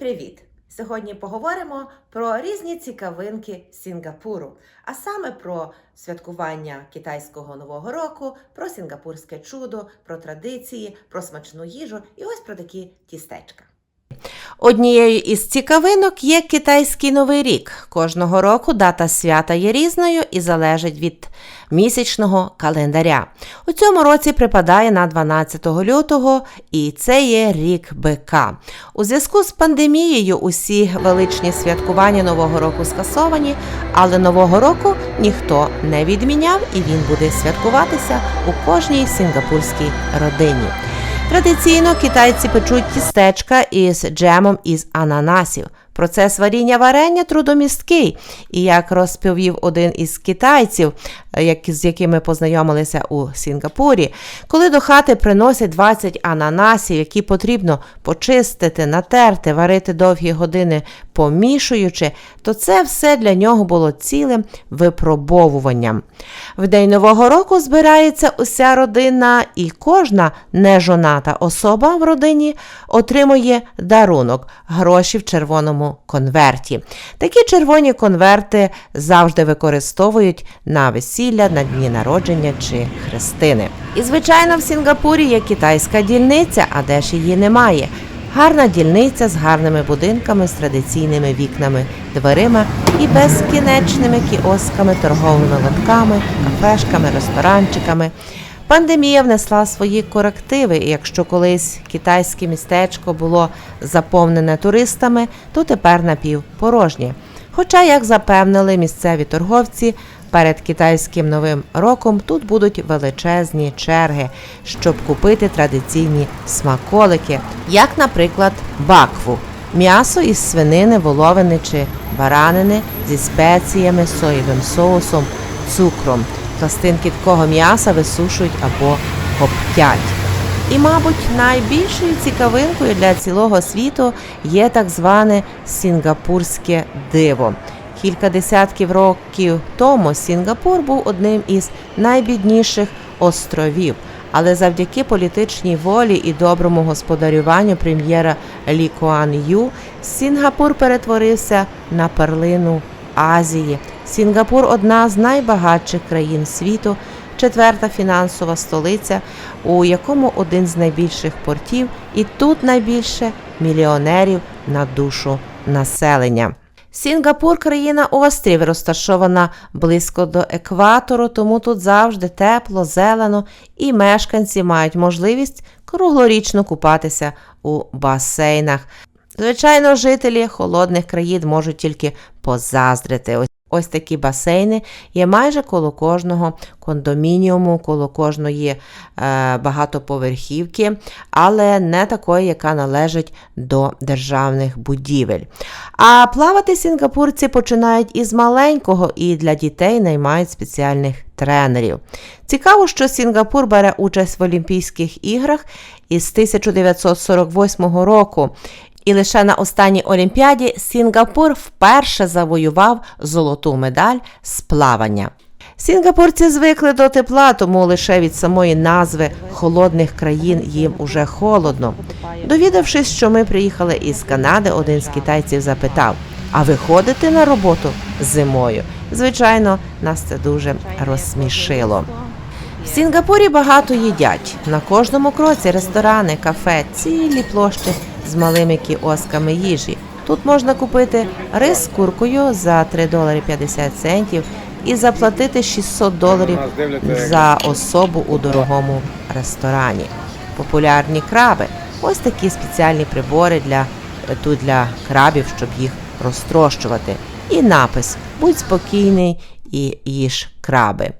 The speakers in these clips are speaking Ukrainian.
привіт! Сьогодні поговоримо про різні цікавинки Сінгапуру, а саме про святкування китайського нового року, про сінгапурське чудо, про традиції, про смачну їжу і ось про такі тістечка. Однією із цікавинок є китайський новий рік. Кожного року дата свята є різною і залежить від місячного календаря. У цьому році припадає на 12 лютого, і це є рік бика. У зв'язку з пандемією усі величні святкування Нового року скасовані, але Нового року ніхто не відміняв і він буде святкуватися у кожній сінгапурській родині. Традиційно китайці печуть тістечка із джемом із ананасів. Процес варіння варення трудомісткий, і як розповів один із китайців, як, з якими познайомилися у Сінгапурі, коли до хати приносять 20 ананасів, які потрібно почистити, натерти, варити довгі години помішуючи, то це все для нього було цілим випробовуванням. В день Нового року збирається уся родина, і кожна нежоната особа в родині отримує дарунок гроші в червоному конверті. Такі червоні конверти завжди використовують на весілля, на дні народження чи хрестини. І, звичайно, в Сінгапурі є китайська дільниця, а де ж її немає. Гарна дільниця з гарними будинками, з традиційними вікнами, дверима і безкінечними кіосками, торговими лотками, кафешками, ресторанчиками. Пандемія внесла свої корективи, і якщо колись китайське містечко було заповнене туристами, то тепер напівпорожнє. Хоча, як запевнили місцеві торговці, перед китайським новим роком тут будуть величезні черги, щоб купити традиційні смаколики, як, наприклад, бакву. М'ясо із свинини, воловини чи баранини зі спеціями, соєвим соусом, цукром. Пластинки такого м'яса висушують або коптять. І, мабуть, найбільшою цікавинкою для цілого світу є так зване сінгапурське диво. Кілька десятків років тому Сінгапур був одним із найбідніших островів. Але завдяки політичній волі і доброму господарюванню прем'єра Лі Куан Ю Сінгапур перетворився на перлину Азії. Сінгапур одна з найбагатших країн світу, четверта фінансова столиця, у якому один з найбільших портів, і тут найбільше мільйонерів на душу населення. Сінгапур країна острів, розташована близько до екватору, тому тут завжди тепло, зелено, і мешканці мають можливість круглорічно купатися у басейнах. Звичайно, жителі холодних країн можуть тільки позаздрити. Ось такі басейни є майже коло кожного кондомініуму, коло кожної е, багатоповерхівки, але не такої, яка належить до державних будівель. А плавати сінгапурці починають із маленького і для дітей наймають спеціальних тренерів. Цікаво, що Сінгапур бере участь в Олімпійських іграх із 1948 року. І лише на останній Олімпіаді Сінгапур вперше завоював золоту медаль з плавання. Сінгапурці звикли до тепла, тому лише від самої назви холодних країн їм уже холодно. Довідавшись, що ми приїхали із Канади, один з китайців запитав: А ви ходите на роботу зимою? Звичайно, нас це дуже розсмішило. В Сінгапурі багато їдять. На кожному кроці ресторани, кафе, цілі площі з малими кіосками їжі. Тут можна купити рис з куркою за 3 долари 50 центів і заплатити 600 доларів за особу у дорогому ресторані. Популярні краби. Ось такі спеціальні прибори для тут для крабів, щоб їх розтрощувати. І напис Будь спокійний і їж краби.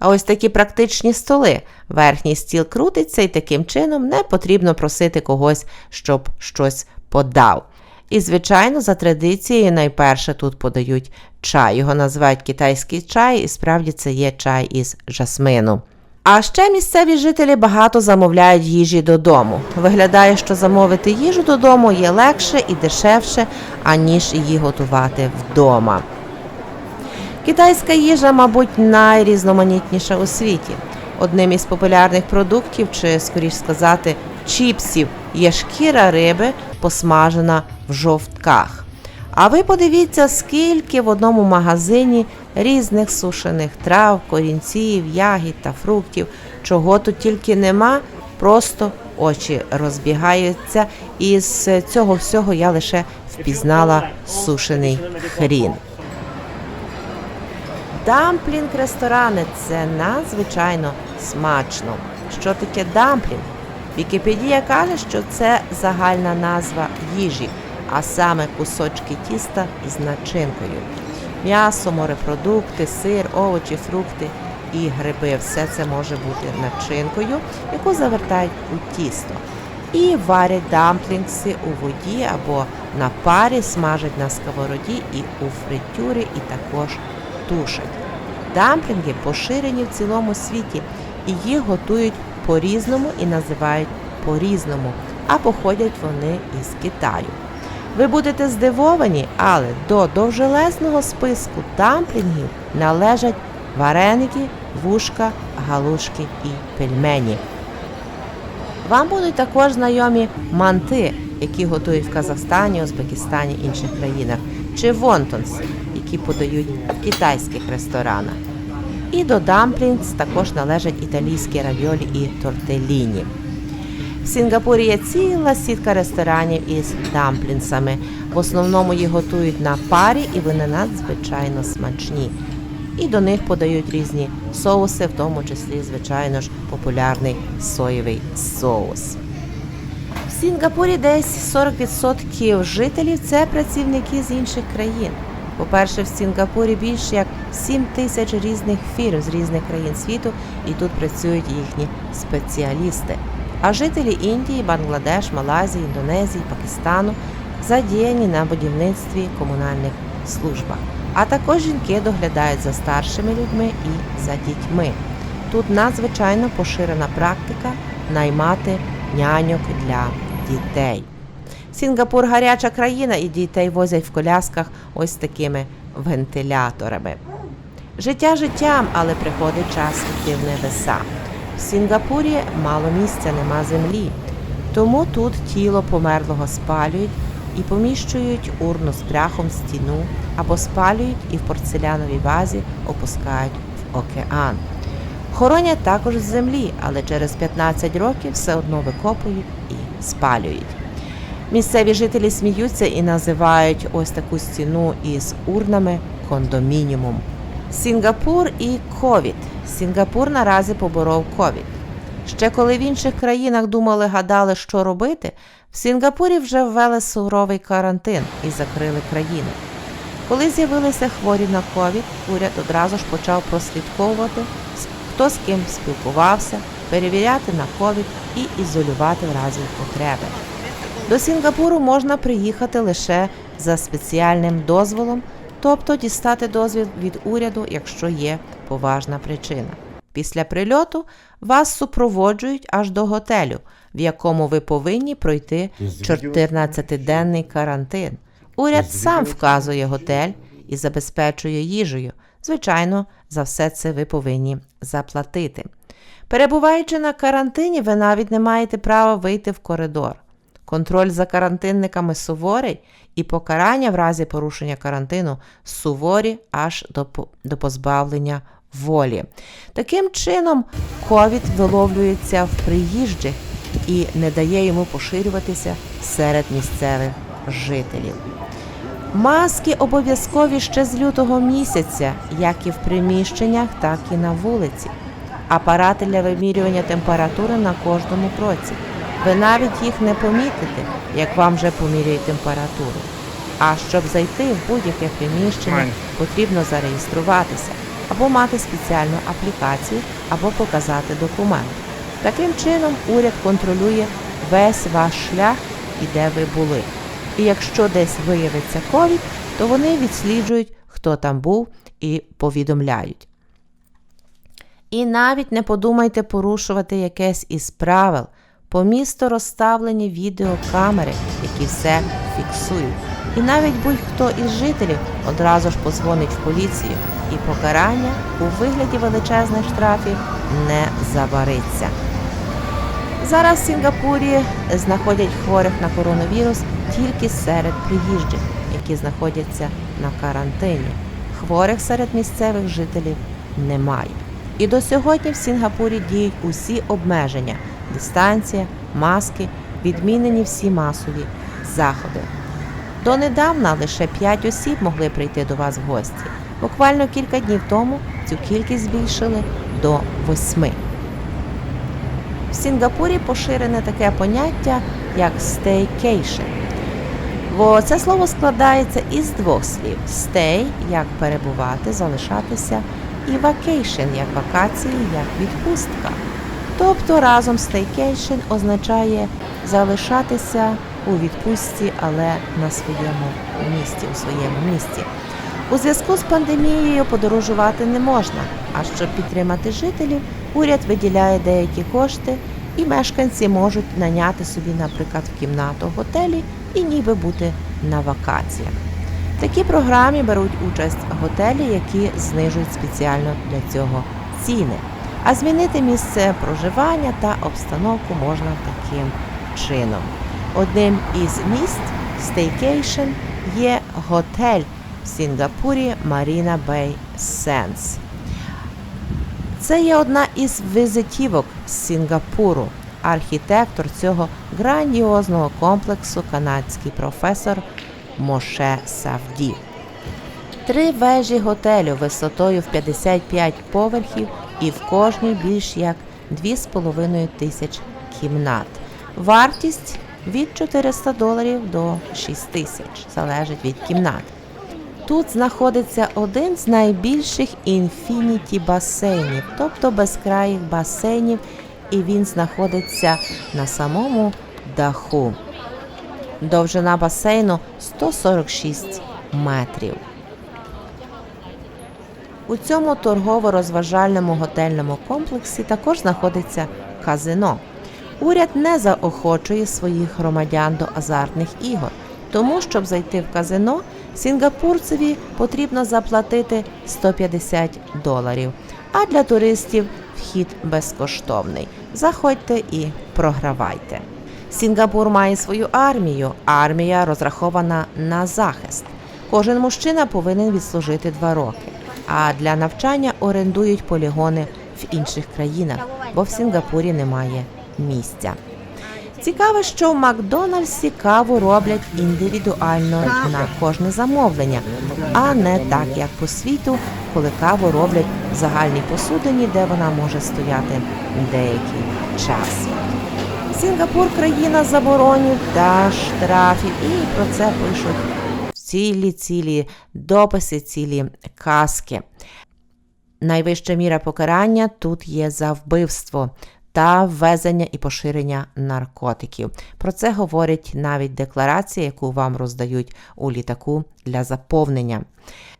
А ось такі практичні столи. Верхній стіл крутиться, і таким чином не потрібно просити когось, щоб щось подав. І, звичайно, за традицією найперше тут подають чай. Його називають китайський чай, і справді це є чай із жасмину. А ще місцеві жителі багато замовляють їжі додому. Виглядає, що замовити їжу додому є легше і дешевше, аніж її готувати вдома. Китайська їжа, мабуть, найрізноманітніша у світі. Одним із популярних продуктів, чи, скоріш сказати, чіпсів є шкіра риби, посмажена в жовтках. А ви подивіться, скільки в одному магазині різних сушених трав, корінців, ягід та фруктів. Чого тут тільки нема, просто очі розбігаються. І з цього всього я лише впізнала сушений хрін. Дамплінг ресторани це надзвичайно смачно. Що таке дамплінг? Вікіпедія каже, що це загальна назва їжі, а саме кусочки тіста з начинкою. М'ясо, морепродукти, сир, овочі, фрукти і гриби все це може бути начинкою, яку завертають у тісто. І варять дамплінгси у воді або на парі, смажать на сковороді і у фритюрі, і також тушать. Дамплінги поширені в цілому світі, і їх готують по-різному і називають по-різному, а походять вони із Китаю. Ви будете здивовані, але до довжелезного списку дамплінгів належать вареники, вушка, галушки і пельмені. Вам будуть також знайомі манти, які готують в Казахстані, Узбекистані інших країнах, чи вонтонс, які подають в китайських ресторанах. І до дамплінгс також належать італійські равіолі і тортеліні. В Сінгапурі є ціла сітка ресторанів із дамплінсами. В основному їх готують на парі і вони надзвичайно смачні. І до них подають різні соуси, в тому числі, звичайно ж, популярний соєвий соус. В Сінгапурі десь 40% жителів це працівники з інших країн. По-перше, в Сінгапурі більше як 7 тисяч різних фірм з різних країн світу, і тут працюють їхні спеціалісти. А жителі Індії, Бангладеш, Малайзії, Індонезії, Пакистану задіяні на будівництві комунальних службах. А також жінки доглядають за старшими людьми і за дітьми. Тут надзвичайно поширена практика наймати няньок для дітей. Сінгапур гаряча країна, і дітей возять в колясках ось такими вентиляторами. Життя життям, але приходить час іти в небеса. В Сінгапурі мало місця, нема землі. Тому тут тіло померлого спалюють і поміщують урну з пряхом в стіну або спалюють і в порцеляновій вазі опускають в океан. Хоронять також з землі, але через 15 років все одно викопують і спалюють. Місцеві жителі сміються і називають ось таку стіну із урнами кондомініумом. Сінгапур і ковід. Сінгапур наразі поборов ковід. Ще коли в інших країнах думали, гадали, що робити, в Сінгапурі вже ввели суровий карантин і закрили країну. Коли з'явилися хворі на ковід, уряд одразу ж почав прослідковувати, хто з ким спілкувався, перевіряти на ковід і ізолювати в разі потреби. До Сінгапуру можна приїхати лише за спеціальним дозволом, тобто дістати дозвіл від уряду, якщо є поважна причина. Після прильоту вас супроводжують аж до готелю, в якому ви повинні пройти 14-денний карантин. Уряд сам вказує готель і забезпечує їжею. Звичайно, за все це ви повинні заплатити. Перебуваючи на карантині, ви навіть не маєте права вийти в коридор. Контроль за карантинниками суворий і покарання в разі порушення карантину суворі аж до, до позбавлення волі. Таким чином, ковід виловлюється в приїжджих і не дає йому поширюватися серед місцевих жителів. Маски обов'язкові ще з лютого місяця, як і в приміщеннях, так і на вулиці. Апарати для вимірювання температури на кожному кроці. Ви навіть їх не помітите, як вам вже поміряють температуру. А щоб зайти в будь-яке приміщення, потрібно зареєструватися або мати спеціальну аплікацію, або показати документ. Таким чином уряд контролює весь ваш шлях і де ви були. І якщо десь виявиться ковід, то вони відсліджують, хто там був, і повідомляють. І навіть не подумайте порушувати якесь із правил. По місту розставлені відеокамери, які все фіксують. І навіть будь-хто із жителів одразу ж позвонить в поліцію, і покарання у вигляді величезних штрафів не забариться. Зараз в Сінгапурі знаходять хворих на коронавірус тільки серед приїжджих, які знаходяться на карантині. Хворих серед місцевих жителів немає. І до сьогодні в Сінгапурі діють усі обмеження: дистанція, маски, відмінені всі масові заходи. Донедавна лише 5 осіб могли прийти до вас в гості. Буквально кілька днів тому цю кількість збільшили до 8. В Сінгапурі поширене таке поняття як staycation. Бо це слово складається із двох слів: stay – як перебувати, залишатися, і vacation – як вакації, як відпустка. Тобто разом staycation означає залишатися у відпустці, але на своєму місці, у своєму місці. У зв'язку з пандемією подорожувати не можна, а щоб підтримати жителів, уряд виділяє деякі кошти, і мешканці можуть наняти собі, наприклад, в кімнату готелі і ніби бути на вакаціях. Такій програмі беруть участь готелі, які знижують спеціально для цього ціни. А змінити місце проживання та обстановку можна таким чином. Одним із міст Staycation є готель в Сінгапурі Marina Bay Sands. Це є одна із візитівок з Сінгапуру. Архітектор цього грандіозного комплексу канадський професор Моше Савді. Три вежі готелю висотою в 55 поверхів і в кожній більш як 2,5 тисяч кімнат. Вартість від 400 доларів до 6 тисяч, залежить від кімнат. Тут знаходиться один з найбільших інфініті басейнів, тобто безкраїх басейнів, і він знаходиться на самому даху. Довжина басейну 146 метрів. У цьому торгово-розважальному готельному комплексі також знаходиться казино. Уряд не заохочує своїх громадян до азартних ігор, тому щоб зайти в казино, сінгапурцеві потрібно заплатити 150 доларів. А для туристів вхід безкоштовний. Заходьте і програвайте. Сінгапур має свою армію. Армія розрахована на захист. Кожен мужчина повинен відслужити два роки. А для навчання орендують полігони в інших країнах, бо в Сінгапурі немає місця. Цікаво, що в Макдональдсі каву роблять індивідуально на кожне замовлення, а не так, як по світу, коли каву роблять в загальній посудині, де вона може стояти деякий час. Сінгапур країна заборонів та штрафів, і про це пишуть цілі цілі дописи, цілі казки. Найвища міра покарання тут є за вбивство та ввезення і поширення наркотиків. Про це говорить навіть декларація, яку вам роздають у літаку для заповнення.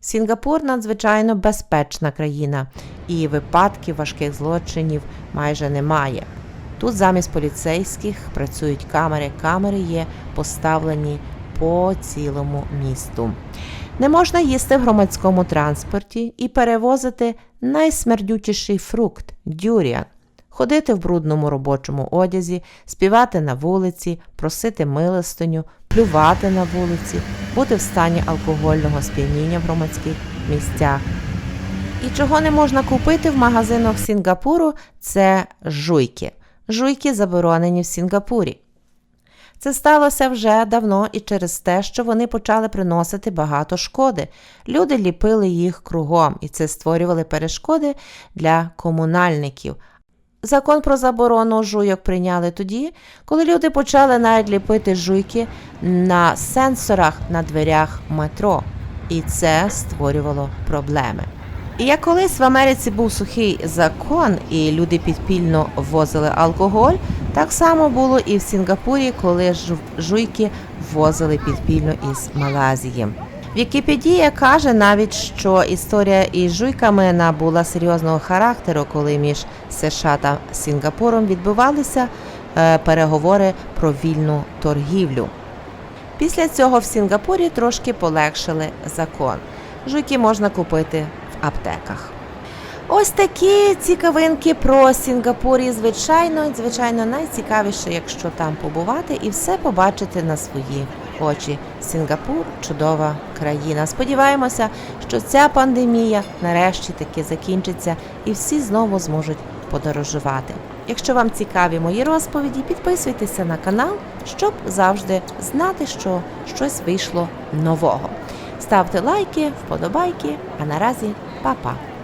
Сінгапур надзвичайно безпечна країна, і випадків важких злочинів майже немає. Тут замість поліцейських працюють камери. Камери є поставлені по цілому місту. Не можна їсти в громадському транспорті і перевозити найсмердючіший фрукт дюріан, ходити в брудному робочому одязі, співати на вулиці, просити милостиню, плювати на вулиці, бути в стані алкогольного сп'яніння в громадських місцях. І чого не можна купити в магазинах Сінгапуру, це жуйки. Жуйки заборонені в Сінгапурі. Це сталося вже давно і через те, що вони почали приносити багато шкоди. Люди ліпили їх кругом, і це створювали перешкоди для комунальників. Закон про заборону жуйок прийняли тоді, коли люди почали навіть ліпити жуйки на сенсорах на дверях метро, і це створювало проблеми. Як колись в Америці був сухий закон, і люди підпільно ввозили алкоголь, так само було і в Сінгапурі, коли жу- жуйки ввозили підпільно із Малайзії. Вікіпедія каже навіть, що історія із жуйками набула серйозного характеру, коли між США та Сінгапуром відбувалися е, переговори про вільну торгівлю. Після цього в Сінгапурі трошки полегшили закон. Жуйки можна купити аптеках. Ось такі цікавинки про Сінгапур. І звичайно, звичайно, найцікавіше, якщо там побувати і все побачити на свої очі. Сінгапур чудова країна. Сподіваємося, що ця пандемія нарешті таки закінчиться і всі знову зможуть подорожувати. Якщо вам цікаві мої розповіді, підписуйтеся на канал, щоб завжди знати, що щось вийшло нового. Ставте лайки, вподобайки, а наразі papá.